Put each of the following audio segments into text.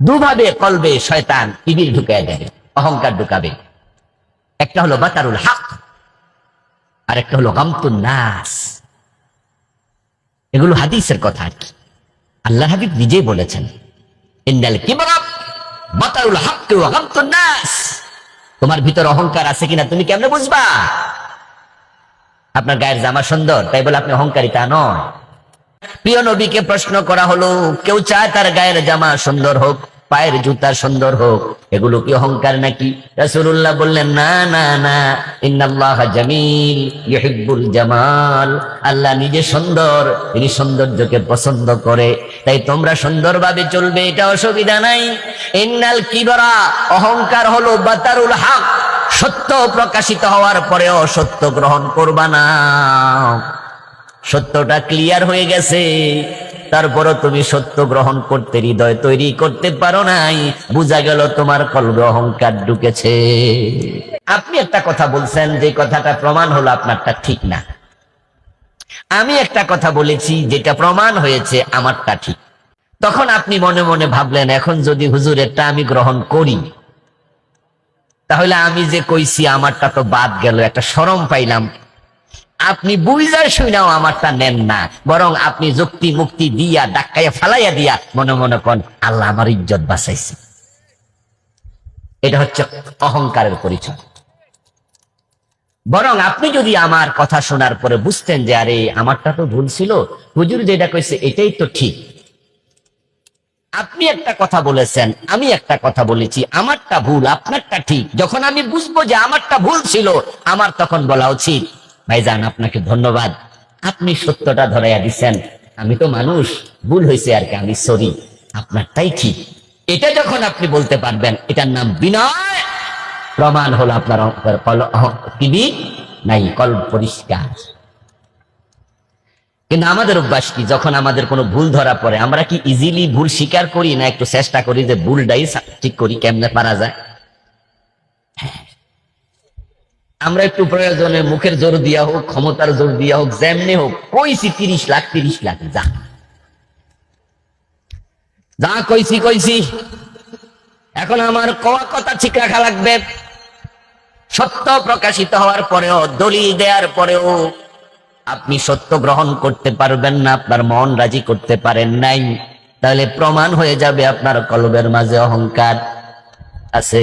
দুভাবে কলবে শয়তান কিবির ঢুকায় দেবে, অহংকার ঢুকাবে। একটা হলো বাতারুল হক আর একটা হলো গামতুন নাস। এগুলো হাদিসের কথা আর কি। আল্লাহ হাবিব নিজেই বলেছেন ইন্নাল কিবরা বাতারুল হক ওয়া গামতুন নাস। তোমার ভিতর অহংকার আছে কিনা তুমি কেমনে বুঝবা? আপনার গায়ের জামা সুন্দর, তাই বলে আপনি অহংকারী তা নয়। প্রিয় নবীকে প্রশ্ন করা হলো, কেউ চায় তার গায়ের জামা সুন্দর হোক, পায়ের জুতা সুন্দর হোক, এগুলো কি অহংকার নাকি? রাসূলুল্লাহ বললেন, না না না, ইন্নাল্লাহ জামিল, ইউহিব্বুল জামাল। আল্লাহ নিজে সুন্দর, তিনি সৌন্দর্যকে পছন্দ করে। তাই তোমরা সুন্দরভাবে চলবে, এটা অসুবিধা নাই। ইন্নাল কিবরা, অহংকার হলো বাতারুল হক, সত্য প্রকাশিত হওয়ার পরেও সত্য গ্রহণ করবা না। সত্যটা ক্লিয়ার হয়ে গেছে। তারপরও তুমি সত্য গ্রহণ করতে, হৃদয় তৈরি করতে পারো নাই। বোঝা গেল তোমার কলবে অহংকার ঢুকেছে। আপনি একটা কথা বলছেন, যে কথাটা প্রমাণ হলো আপনারটা ঠিক না। আমি একটা কথা বলেছি, যেটা প্রমাণ হয়েছে, আমারটা ঠিক। তখন আপনি মনে মনে ভাবলেন, এখন যদি হুজুরেরটা আমি গ্রহণ করি, তাহলে আমি যে কইছি, আমারটা তো বাদ গেল, একটা সরম পাইলাম। আপনি বুঝার শুনাও আমারটা নেন না। বরং আপনি যুক্তি মুক্তি দিয়া ডাক্কাইয়া ফালাইয়া দিয়া মনে মনে কন, আল্লাহ আমার ইজ্জত বাঁচাইছে। এটা হচ্ছে অহংকারের পরিচয়। বরং আপনি যদি আমার কথা শোনার পরে বুঝতেন যে, আরে, আমারটা তো ভুল ছিল। হুজুর যেটা কইছে, এটাই তো ঠিক। আপনি একটা কথা বলেছেন, আমি একটা কথা বলেছি, আমারটা ভুল, আপনারটা ঠিক। যখন আমি বুঝব যে আমারটা ভুল ছিল, আমার তখন বলা উচিত ভাইজান, আপনাকে ধন্যবাদ। আপনি সত্যটা ধরাইয়া দিচ্ছেন আমি তো মানুষ, ভুল হয়েছে আর কি, আমি সরি। আপনারটাই ঠিক। এটা যখন আপনি বলতে পারবেন, এটার নাম বিনয়। প্রমাণ হলো আপনার কিবি নাই, কল পরিষ্কার। কিন্তু আমাদের অভ্যাস কি, যখন আমাদের কোনো ভুল ধরা পড়ে, আমরা কি ইজিলি ভুল স্বীকার করি না, একটু চেষ্টা করি যে ভুলটাই ঠিক করি, কেমনে পারা যায় হ্যাঁ। আমরা একটু প্রয়োজনে মুখের জোর দিয়া হোক, ক্ষমতার জোর দিয়া হোক, যেমনি হোক, কইছি তিরিশ লাখ তিরিশ লাখ, যা। যা কইছি কইছি। এখন আমার কওয়া কথা ঠিক রাখা লাগবে? সত্য প্রকাশিত হওয়ার পরেও, দলিল দেওয়ার পরেও আপনি সত্য গ্রহণ করতে পারবেন না, আপনার মন রাজি করতে পারেন নাই। তাহলে প্রমাণ হয়ে যাবে আপনার কলবের মাঝে অহংকার আছে।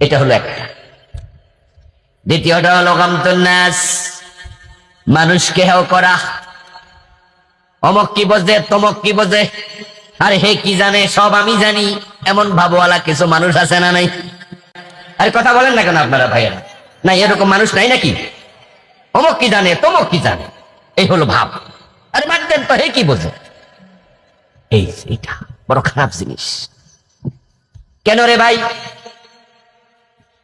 এটা হলো একটা। দ্বিতীয়টা হলো গামতুন্নাস। মানুষকে হেও করা? অমক কি বোঝে, তমক কি বোঝে? আরে হে কি জানে, সব আমি জানি। এমন ভাবওয়ালা কিছু মানুষ আছে না নাই? আরে কথা বলেন না কেন আপনারা ভাইয়েরা? না এরকম মানুষ নাই নাকি? অমক কি জানে, তমক কি জানে? এই হলো ভাব। আরে দেন তো, হে কি বোঝে? এই এটা বড় খারাপ জিনিস। কেন রে ভাই?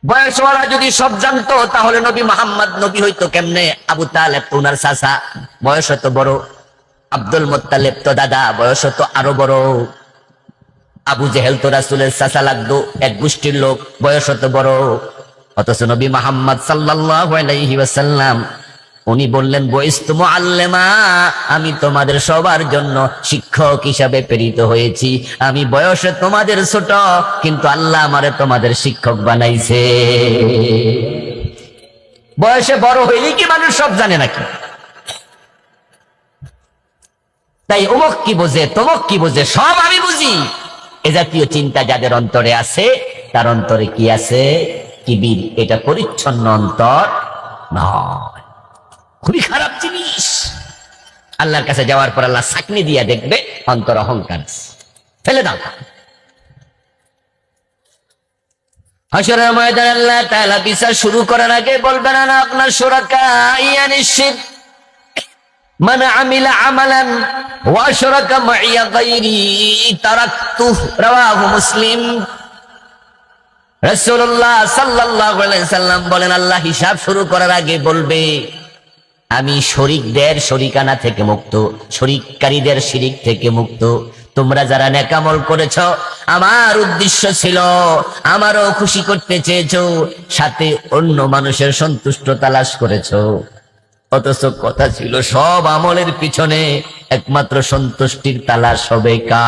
বয়সওয়ালা যদি সব জানতো, তাহলে নবী মোহাম্মদ নবী হইতো কেমনে? আবু তালেব তো উনার চাষা বয়স হতো বড়। আব্দুল মোত্তালেব তো দাদা, বয়স হতো আরও বড়। আবু জেহেল তো রাসুলের চাষা লাগতো, এক গোষ্ঠীর লোক, বয়স হতো বড়। অথচ নবী মোহাম্মদ সাল্লাহ আলাইহি ওয়াসাল্লাম উনি বললেন বয়স তুম আল্লেমা আমি তোমাদের সবার জন্য শিক্ষক হিসাবে প্রেরিত হয়েছি। আমি বয়সে তোমাদের ছোট, কিন্তু আল্লাহ আমারে তোমাদের শিক্ষক বানাইছে। বয়সে বড় হইলেই কি মানুষ সব জানে নাকি? তাই অমুক কি বোঝে, তমক কি বোঝে, সব আমি বুঝি। এ জাতীয় চিন্তা যাদের অন্তরে আছে, তার অন্তরে কি আছে? কিবির এটা পরিচ্ছন্ন অন্তর নয়। খুবই খারাপ জিনিস। আল্লাহর কাছে যাওয়ার পর আল্লাহ সাকনি দিয়ে দেখবে অন্তর অহংকার ফেলে দাও। হাসরের ময়দান আল্লাহ তাআলা বিচার শুরু করার আগে বলবেন না আপনার মান আমিলা আমালান, ওয়া মাইয়া গায়রি রাওয়াহু মুসলিম। রাসূলুল্লাহ সাল্লাল্লাহু আলাইহি সাল্লাম বলেন, আল্লাহ হিসাব শুরু করার আগে বলবে আমি শরিকদের শরিকানা থেকে মুক্ত, শরিককারীদের শিরিক থেকে মুক্ত। তোমরা যারা নেকামল করেছ, আমার উদ্দেশ্য ছিল আমারও খুশি করতে চেয়েছো, সাথে অন্য মানুষের সন্তুষ্ট তালাশ করেছ। অথচ কথা ছিল সব আমলের পিছনে একমাত্র সন্তুষ্টির তালাশ হবে কা